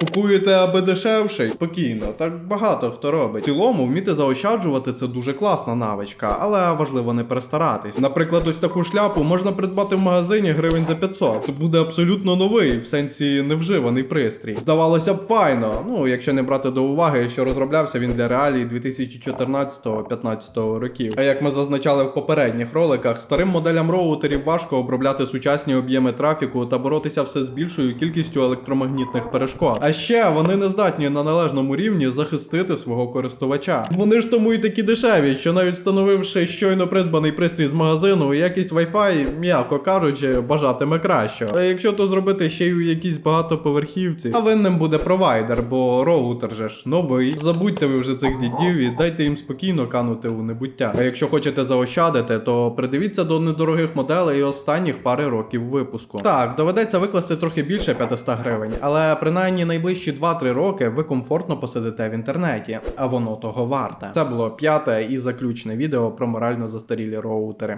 Купуєте аби дешевший? Спокійно, так багато хто робить. В цілому, вміти заощаджувати це дуже класна навичка, але важливо не перестаратись. Наприклад, ось таку шляпу можна придбати в магазині гривень за 500. Це буде абсолютно новий, в сенсі невживаний пристрій. Здавалося б, файно. Ну, якщо не брати до уваги, що розроблявся він для реалій 2014-15 років. А як ми зазначали в попередніх роликах, старим моделям роутерів важко обробляти сучасні об'єми трафіку та боротися все з більшою кількістю електромагнітних перешкод. А ще вони не здатні на належному рівні захистити свого користувача. Вони ж тому і такі дешеві, що навіть встановивши щойно придбаний пристрій з магазину, якість Wi-Fi, м'яко кажучи, бажатиме кращого. А якщо то зробити ще й у якійсь багатоповерхівці, а винним буде провайдер, бо роутер же ж новий. Забудьте ви вже цих дідів і дайте їм спокійно канути у небуття. А якщо хочете заощадити, то придивіться до недорогих моделей останніх пари років випуску. Так, доведеться викласти трохи більше 500 гривень, але принаймні найближчі 2-3 роки ви комфортно посидите в інтернеті, а воно того варте. Це було п'яте і заключне відео про морально застарілі роутери.